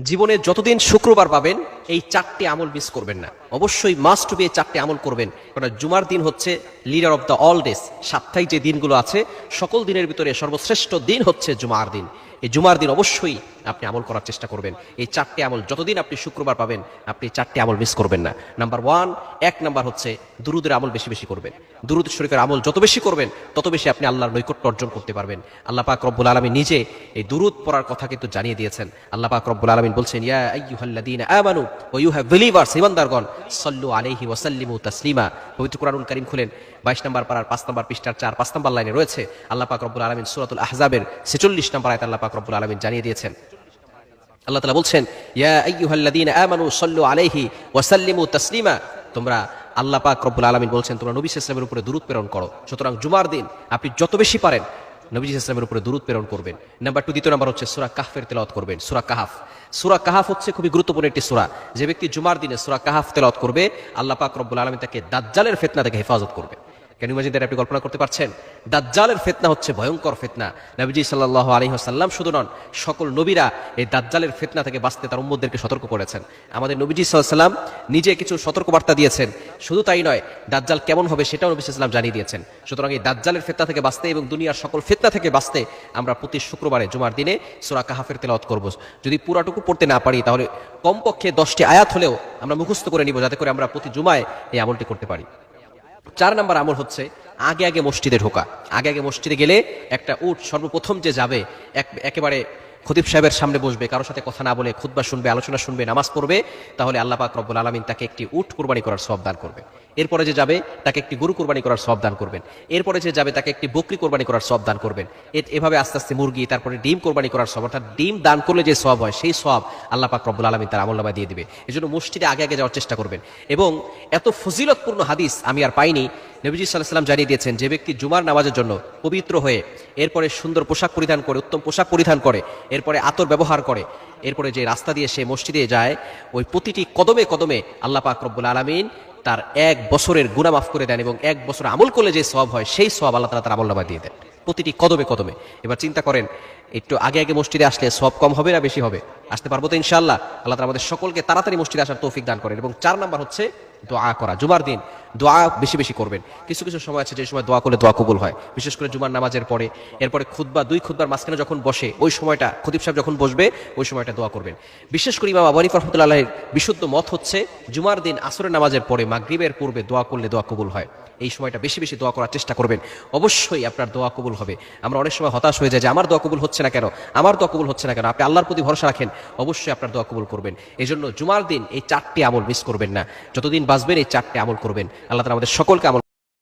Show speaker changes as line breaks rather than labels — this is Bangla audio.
জীবনে যতদিন শুক্রবার পাবেন এই চারটি আমল মিস করবেন না। অবশ্যই মাস্ট বি এই চারটি আমল করবেন। কারণ জুমার দিন হচ্ছে leader of the all days সাপ্তাহিক যে দিনগুলো আছে, সকল দিনের ভিতরে সর্বশ্রেষ্ঠ দিন হচ্ছে জুমার দিন। এই জুমার দিন অবশ্যই আপনি আমল করার চেষ্টা করবেন। এই চারটি আমল যতদিন আপনি শুক্রবার পাবেন, আপনি চারটি আমল মিস করবেন না। নাম্বার ওয়ান এক নাম্বার হচ্ছে দুরুদের আমল বেশি বেশি করবেন। দুরুদ শরীফের আমল যত বেশি করবেন, তত বেশি আপনি আল্লাহর নৈকট্য অর্জন করতে পারবেন। আল্লাহ পাক রব্বুল আলমী নিজে এই দুরুদ পড়ার কথা কিন্তু জানিয়ে দিয়েছেন। আল্লাহ পাক রব্বুল আলমিন বলছেন, ইয়া আইয়ুহাল্লাযীনা আমানু ওয়া ইউ হ্যাভ সাল্লু আলাইহি ওয়া সাল্লিমু তাসলিমা পবিত্র কারীম খুলেন। 22 নম্বর পারার 5 নম্বর পৃষ্ঠার 4 5 নম্বর লাইনে রয়েছে আল্লাহ পাক রব্বুল আলামিন সূরাতুল আহজাবের 46 নম্বর আয়াত আল্লাহ পাক রব্বুল আলামিন জানিয়ে দিয়েছেন। আল্লাহ তালা বলছেন, ইয়া আইয়ুহাল্লাযীনা আমানু সাল্লু আলাইহি ওয়া সাল্লিমু তাসলিমা। তোমরা আল্লাহ পাক রব্বুল আলামিন বলছেন, তোমরা নবী ইসলামের উপরে দূরত প্রেরণ করো। সুতরাং জুমার দিন আপনি যত বেশি পারেন নবী ইসলামের উপরে দূরত প্রেরণ করবেন। নাম্বার টু দ্বিতীয় নাম্বার হচ্ছে সুরা কাহফের তেলাওয়াত করবেন, সুরা কাহাফ। সুরা কাহাফ হচ্ছে খুবই গুরুত্বপূর্ণ একটি সুরা। যে ব্যক্তি জুমার দিনে সুরা কাহাফ তেলাওয়াত করবে, আল্লাহ পাক রব্বুল আলমী তাকে দাজ্জালের ফেতনা থেকে হেফাজত করবে কেন ইমাজিনদের আপনি কল্পনা করতে পারছেন? দাজ্জালের ফেতনা হচ্ছে ভয়ঙ্কর ফেতনা। নবীজি সাল্লাহ আলহিহাসাল্লাম শুধু নন, সকল নবীরা এই দাজ্জালের ফেতনা থেকে বাঁচতে তার উম্মদেরকে সতর্ক করেছেন। আমাদের নবীজি সাল্লাম নিজে কিছু সতর্কবার্তা দিয়েছেন। শুধু তাই নয়, দাজ্জাল কেমন হবে সেটাও নবী সাল্লাম জানিয়ে দিয়েছেন। সুতরাং এই দাজ্জালের ফেতনা থেকে বাঁচতে এবং দুনিয়ার সকল ফেতনা থেকে বাঁচতে আমরা প্রতি শুক্রবারে, জুমার দিনে সোরা কাহাফের তেলাওয়াত করব। যদি পুরাটুকু পড়তে না পারি, তাহলে কমপক্ষে দশটি আয়াত হলেও আমরা মুখস্থ করে নিব, যাতে করে আমরা প্রতি জুমায় এই আমলটি করতে পারি। চার নাম্বার আমল হচ্ছে আগে আগে মসজিদে ঢোকা। আগে আগে মসজিদে গেলে একটা উট সর্বপ্রথম যে যাবে, এক একেবারে খতিব সাহেবের সামনে বসবে কারোর সাথে কথা না বলে খুতবা শুনবে, আলোচনা শুনবে, নামাজ পড়বে, তাহলে আল্লাহ পাক রব্বুল আলমিন তাকে একটি উট কোরবানি করার সব দান করবে। এরপরে যে যাবে, তাকে একটি গরু কোরবানি করার সব দান করবেন। এরপরে যে যাবে, তাকে একটি বকরি কোরবানি করার সব দান করবেন। এভাবে আস্তে আস্তে মুরগি, তারপরে ডিম কোরবানি করার সব অর্থাৎ ডিম দান করলে যে সব হয়, সেই সব আল্লাহ পাক রব্বুল আলমিন তার আমল নামায় দিয়ে দিবে। এই জন্য মসজিদে আগে আগে যাওয়ার চেষ্টা করবেন। এবং এত ফজিলতপূর্ণ হাদিস আমি আর পাইনি নবীজি সাল্লাহ সাল্লাম জানিয়ে দিয়েছেন, যে ব্যক্তি জুমার নামাজের জন্য পবিত্র হয়ে এরপরে সুন্দর পোশাক পরিধান করে, উত্তম পোশাক পরিধান করে, এরপরে আতর ব্যবহার করে, এরপরে যে রাস্তা দিয়ে সে মসজিদে যায়, ওই প্রতিটি কদমে কদমে আল্লাহ পাক রব্বুল আলমিন তার এক বছরের গুণা মাফ করে দেন এবং এক বছর আমল করলে যে সব হয়, সেই সব আল্লাহ তালা তার আমল নামায় দিয়ে দেন। প্রতিটি কদমে কদমে। এবার চিন্তা করেন, একটু আগে আগে মসজিদে আসলে সব কম হবে না বেশি হবে? আসতে পারব তো ইনশাল্লাহ আল্লাহ তালা আমাদের সকলকে তাড়াতাড়ি মসজিদে আসার তৌফিক দান করেন এবং চার নাম্বার হচ্ছে দোয়া করা। জুমার দিন দোয়া বেশি বেশি করবেন। কিছু কিছু সময় আছে যে সময় দোয়া করলে দোয়া কবুল হয়। বিশেষ করে জুমার নামাজের পরে, এরপরে খুদবা দুই খুদবার মাঝখানে যখন বসে, ওই সময়টা খতিব সাহেব যখন বসবে, ওই সময়টা দোয়া করবেন। বিশেষ করে ইমাম আবানি রহমতুল্লাহের বিশুদ্ধ মত হচ্ছে, জুমার দিন আসরের নামাজের পরে মাগরিবের পূর্বে দোয়া করলে দোয়া কবুল হয়। এই সময়টা বেশি বেশি দোয়া করার চেষ্টা করবেন। অবশ্যই আপনার দোয়া কবুল হবে। আমরা অনেক সময় হতাশ হয়ে যায় যে, আমার দোয়া কবুল হচ্ছে না কেন? আমার দোয়া কবুল হচ্ছে না কেন? আপনি আল্লাহর প্রতি ভরসা রাখেন, অবশ্যই আপনার দোয়া কবুল করবেন। এই জন্য জুমার দিন এই চারটি আমল মিস করবেন না। যতদিন বাঁচবেন এই চারটি আমল করবেন। আল্লাহ তালা আমাদের সকলকে আমল